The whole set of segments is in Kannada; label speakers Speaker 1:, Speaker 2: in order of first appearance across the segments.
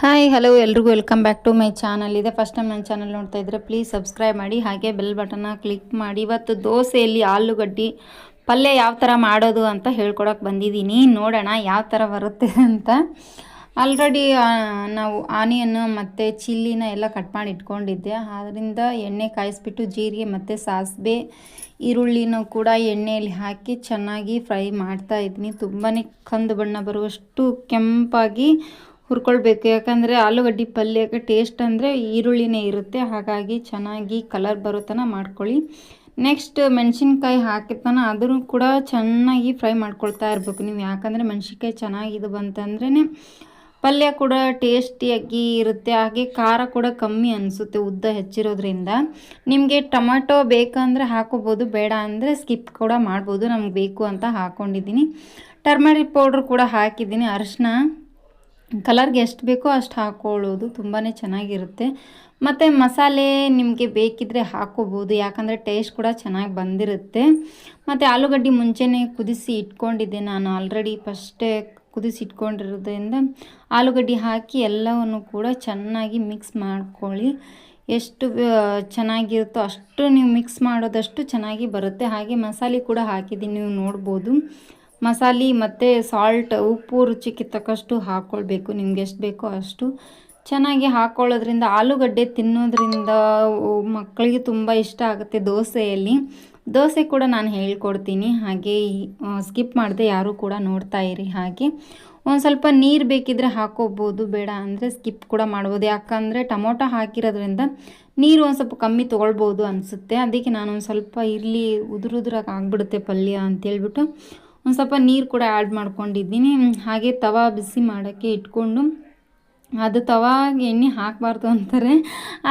Speaker 1: ಹಾಯ್ ಹಲೋ ಎಲ್ರಿಗೂ welcome back to my channel ಇದೆ ಫಸ್ಟ್ ಟೈಮ್ ನನ್ನ ಚಾನಲ್ ನೋಡ್ತಾ ಇದ್ರೆ ಪ್ಲೀಸ್ ಸಬ್ಸ್ಕ್ರೈಬ್ ಮಾಡಿ, ಹಾಗೆ ಬೆಲ್ ಬಟನ್ನ ಕ್ಲಿಕ್ ಮಾಡಿ. ಇವತ್ತು ದೋಸೆಯಲ್ಲಿ ಆಲೂಗಡ್ಡಿ ಪಲ್ಯ ಯಾವ ಥರ ಮಾಡೋದು ಅಂತ ಹೇಳ್ಕೊಡೋಕೆ ಬಂದಿದ್ದೀನಿ. ನೋಡೋಣ ಯಾವ ಥರ ಬರುತ್ತೆ ಅಂತ. ಆಲ್ರೆಡಿ ನಾವು ಆನಿಯನ್ನು ಮತ್ತು ಚಿಲ್ಲಿನ ಎಲ್ಲ ಕಟ್ ಮಾಡಿ ಇಟ್ಕೊಂಡಿದ್ದೆ. ಆದ್ದರಿಂದ ಎಣ್ಣೆ ಕಾಯಿಸ್ಬಿಟ್ಟು ಜೀರಿಗೆ ಮತ್ತು ಸಾಸಿವೆ, ಈರುಳ್ಳಿನೂ ಕೂಡ ಎಣ್ಣೆಯಲ್ಲಿ ಹಾಕಿ ಚೆನ್ನಾಗಿ ಫ್ರೈ ಮಾಡ್ತಾ ಇದ್ದೀನಿ. ತುಂಬಾ ಕಂದು ಬಣ್ಣ ಬರುವಷ್ಟು ಕೆಂಪಾಗಿ ಹುರ್ಕೊಳ್ಬೇಕು. ಯಾಕಂದರೆ ಆಲೂಗಡ್ಡೆ ಪಲ್ಯಕ್ಕೆ ಟೇಸ್ಟ್ ಅಂದರೆ ಈರುಳ್ಳಿನೇ ಇರುತ್ತೆ. ಹಾಗಾಗಿ ಚೆನ್ನಾಗಿ ಕಲರ್ ಬರೋ ತನಕ ಮಾಡ್ಕೊಳ್ಳಿ. ನೆಕ್ಸ್ಟ್ ಮೆಣಸಿನ್ಕಾಯಿ ಹಾಕಿರ್ತಾನೆ, ಅದನ್ನು ಕೂಡ ಚೆನ್ನಾಗಿ ಫ್ರೈ ಮಾಡ್ಕೊಳ್ತಾ ಇರಬೇಕು ನೀವು. ಯಾಕಂದರೆ ಮೆಣಸಿನ್ಕಾಯಿ ಚೆನ್ನಾಗಿದು ಬಂತಂದ್ರೇ ಪಲ್ಯ ಕೂಡ ಟೇಸ್ಟಿಯಾಗಿ ಇರುತ್ತೆ. ಹಾಗೆ ಖಾರ ಕೂಡ ಕಮ್ಮಿ ಅನಿಸುತ್ತೆ ಉದ್ದ ಹೆಚ್ಚಿರೋದ್ರಿಂದ. ನಿಮಗೆ ಟೊಮೆಟೊ ಬೇಕಂದರೆ ಹಾಕೋಬೋದು, ಬೇಡ ಅಂದರೆ ಸ್ಕಿಪ್ ಕೂಡ ಮಾಡ್ಬೋದು. ನಮ್ಗೆ ಬೇಕು ಅಂತ ಹಾಕ್ಕೊಂಡಿದ್ದೀನಿ ಟರ್ಮರಿಕ್ ಪೌಡ್ರ್ ಕೂಡ ಹಾಕಿದ್ದೀನಿ ಅರಿಶಿನ. ಕಲರ್ಗೆ ಎಷ್ಟು ಬೇಕೋ ಅಷ್ಟು ಹಾಕ್ಕೊಳ್ಳೋದು ತುಂಬಾ ಚೆನ್ನಾಗಿರುತ್ತೆ. ಮತ್ತು ಮಸಾಲೆ ನಿಮಗೆ ಬೇಕಿದ್ದರೆ ಹಾಕ್ಕೋಬೋದು ಯಾಕಂದರೆ ಟೇಸ್ಟ್ ಕೂಡ ಚೆನ್ನಾಗಿ ಬಂದಿರುತ್ತೆ. ಮತ್ತು ಆಲೂಗಡ್ಡೆ ಮುಂಚೆನೇ ಕುದಿಸಿ ಇಟ್ಕೊಂಡಿದ್ದೆ ನಾನು ಆಲ್ರೆಡಿ ಫಸ್ಟೇ ಕುದಿಸಿ ಇಟ್ಕೊಂಡಿರೋದ್ರಿಂದ ಆಲೂಗಡ್ಡೆ ಹಾಕಿ ಎಲ್ಲವನ್ನು ಕೂಡ ಚೆನ್ನಾಗಿ ಮಿಕ್ಸ್ ಮಾಡ್ಕೊಳ್ಳಿ. ಎಷ್ಟು ಚೆನ್ನಾಗಿರುತ್ತೋ ಅಷ್ಟು ನೀವು ಮಿಕ್ಸ್ ಮಾಡೋದಷ್ಟು ಚೆನ್ನಾಗಿ ಬರುತ್ತೆ. ಹಾಗೆ ಮಸಾಲೆ ಕೂಡ ಹಾಕಿದ್ದೀನಿ, ನೀವು ನೋಡ್ಬೋದು. ಮಸಾಲೆ ಮತ್ತು ಸಾಲ್ಟ್ ಉಪ್ಪು ರುಚಿಗೆ ತಕ್ಕಷ್ಟು ಹಾಕ್ಕೊಳ್ಬೇಕು ನಿಮ್ಗೆ ಎಷ್ಟು ಬೇಕೋ ಅಷ್ಟು. ಚೆನ್ನಾಗಿ ಹಾಕ್ಕೊಳ್ಳೋದ್ರಿಂದ ಆಲೂಗಡ್ಡೆ ತಿನ್ನೋದ್ರಿಂದ ಮಕ್ಕಳಿಗೆ ತುಂಬ ಇಷ್ಟ ಆಗುತ್ತೆ ದೋಸೆಯಲ್ಲಿ. ದೋಸೆ ಕೂಡ ನಾನು ಹೇಳ್ಕೊಡ್ತೀನಿ. ಹಾಗೆ ಸ್ಕಿಪ್ ಮಾಡಿದೆ ಯಾರೂ ಕೂಡ ನೋಡ್ತಾ ಇರಿ ಹಾಗೆ. ಒಂದು ಸ್ವಲ್ಪ ನೀರು ಬೇಕಿದ್ದರೆ ಹಾಕೋಬೋದು. ಬೇಡ ಅಂದರೆ ಸ್ಕಿಪ್ ಕೂಡ ಮಾಡ್ಬೋದು. ಯಾಕಂದರೆ ಟೊಮೊಟೊ ಹಾಕಿರೋದ್ರಿಂದ ನೀರು ಒಂದು ಸ್ವಲ್ಪ ಕಮ್ಮಿ ತೊಗೊಳ್ಬೋದು ಅನಿಸುತ್ತೆ. ಅದಕ್ಕೆ ನಾನು ಒಂದು ಸ್ವಲ್ಪ ಇರಲಿ, ಉದುರುದ್ರಾಗ ಆಗಿಬಿಡುತ್ತೆ ಪಲ್ಯ ಅಂತೇಳ್ಬಿಟ್ಟು ಒಂದು ಸ್ವಲ್ಪ ನೀರು ಕೂಡ ಆ್ಯಡ್ ಮಾಡ್ಕೊಂಡಿದ್ದೀನಿ. ಹಾಗೆ ತವಾ ಬಿಸಿ ಮಾಡೋಕ್ಕೆ ಇಟ್ಕೊಂಡು, ಅದು ತವಾಗ ಎಣ್ಣೆ ಹಾಕಬಾರ್ದು ಅಂತಾರೆ.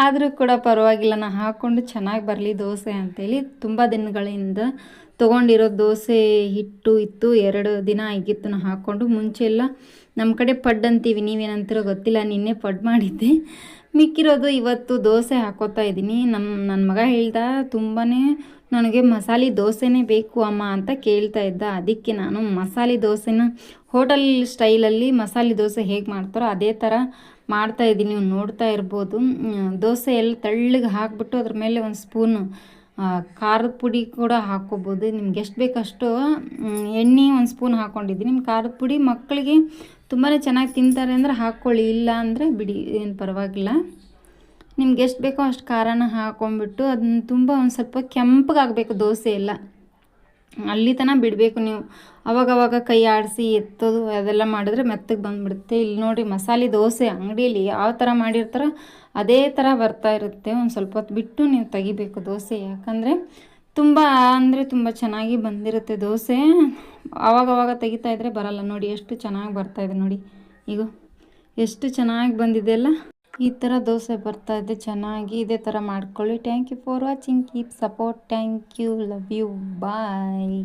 Speaker 1: ಆದರೂ ಕೂಡ ಪರವಾಗಿಲ್ಲ ನಾನು ಹಾಕ್ಕೊಂಡು ಚೆನ್ನಾಗಿ ಬರಲಿ ದೋಸೆ ಅಂತೇಳಿ ತುಂಬ ದಿನಗಳಿಂದ ತೊಗೊಂಡಿರೋ ದೋಸೆ ಹಿಟ್ಟು ಇತ್ತು. ಎರಡು ದಿನ ಆಗಿತ್ತು ನಾನು ಹಾಕ್ಕೊಂಡು. ಮುಂಚೆ ಎಲ್ಲ ನಮ್ಮ ಕಡೆ ಪಡ್ ಅಂತೀವಿ, ನೀವೇನಂತೀರೋ ಗೊತ್ತಿಲ್ಲ, ನಿನ್ನೆ ಪಡ್ ಮಾಡಿದ್ದೆ. ಮಿಕ್ಕಿರೋದು ಇವತ್ತು ದೋಸೆ ಹಾಕೋತಾ ಇದ್ದೀನಿ. ನಮ್ಮ ನನ್ನ ಮಗ ಹೇಳ್ದ ತುಂಬಾ ನನಗೆ ಮಸಾಲೆ ದೋಸೆನೇ ಬೇಕು ಅಮ್ಮ ಅಂತ ಕೇಳ್ತಾ ಇದ್ದ. ಅದಕ್ಕೆ ನಾನು ಮಸಾಲೆ ದೋಸೆನ ಹೋಟೆಲ್ ಸ್ಟೈಲಲ್ಲಿ ಮಸಾಲೆ ದೋಸೆ ಹೇಗೆ ಮಾಡ್ತಾರೋ ಅದೇ ಥರ ಮಾಡ್ತಾಯಿದ್ದೀನಿ ನೀವು ನೋಡ್ತಾ ಇರ್ಬೋದು. ದೋಸೆ ಎಲ್ಲ ತಳ್ಳಗೆ ಹಾಕ್ಬಿಟ್ಟು ಅದ್ರ ಮೇಲೆ ಒಂದು ಸ್ಪೂನು ಖಾರದ ಪುಡಿ ಕೂಡ ಹಾಕ್ಕೋಬೋದು. ನಿಮ್ಗೆ ಎಷ್ಟು ಬೇಕಷ್ಟು ಎಣ್ಣೆ ಒಂದು ಸ್ಪೂನ್ ಹಾಕ್ಕೊಂಡಿದ್ದೀನಿ ನಿಮ್ಮ ಖಾರದ ಪುಡಿ ಮಕ್ಕಳಿಗೆ ತುಂಬಾ ಚೆನ್ನಾಗಿ ತಿಂತಾರೆ ಅಂದರೆ ಹಾಕ್ಕೊಳ್ಳಿ ಇಲ್ಲ ಅಂದರೆ ಬಿಡಿ, ಏನು ಪರವಾಗಿಲ್ಲ. ನಿಮ್ಗೆ ಎಷ್ಟು ಬೇಕೋ ಅಷ್ಟು ಖಾರನ ಹಾಕ್ಕೊಂಬಿಟ್ಟು ಅದನ್ನ ತುಂಬ ಒಂದು ಸ್ವಲ್ಪ ಕೆಂಪಗಾಗಬೇಕು ದೋಸೆ ಎಲ್ಲ. ಅಲ್ಲಿ ತನಕ ಬಿಡಬೇಕು ನೀವು. ಅವಾಗವಾಗ ಕೈ ಆಡಿಸಿ ಎತ್ತೋದು, ಅದೆಲ್ಲ ಮಾಡಿದ್ರೆ ಮೆತ್ತಗೆ ಬಂದುಬಿಡುತ್ತೆ. ಇಲ್ಲಿ ನೋಡಿ ಮಸಾಲೆ ದೋಸೆ ಅಂಗಡಿಯಲ್ಲಿ ಯಾವ ಥರ ಮಾಡಿರ್ತಾರೋ ಅದೇ ಥರ ಬರ್ತಾ ಇರುತ್ತೆ. ಒಂದು ಸ್ವಲ್ಪ ಹೊತ್ತು ಬಿಟ್ಟು ನೀವು ತೆಗಿಬೇಕು ದೋಸೆ. ಯಾಕಂದರೆ ತುಂಬ ಅಂದರೆ ತುಂಬ ಚೆನ್ನಾಗಿ ಬಂದಿರುತ್ತೆ ದೋಸೆ. ಆವಾಗವಾಗ ತೆಗಿತಾ ಇದ್ದರೆ ಬರಲ್ಲ. ನೋಡಿ ಎಷ್ಟು ಚೆನ್ನಾಗಿ ಬರ್ತಾಯಿದೆ ನೋಡಿ. ಈಗ ಎಷ್ಟು ಚೆನ್ನಾಗಿ ಬಂದಿದೆ ಅಲ್ಲ. ಈ ಥರ ದೋಸೆ ಬರ್ತಾ ಇದೆ, ಚೆನ್ನಾಗಿ ಇದೇ ಥರ ಮಾಡ್ಕೊಳ್ಳಿ. Thank you for watching keep support thank you love you bye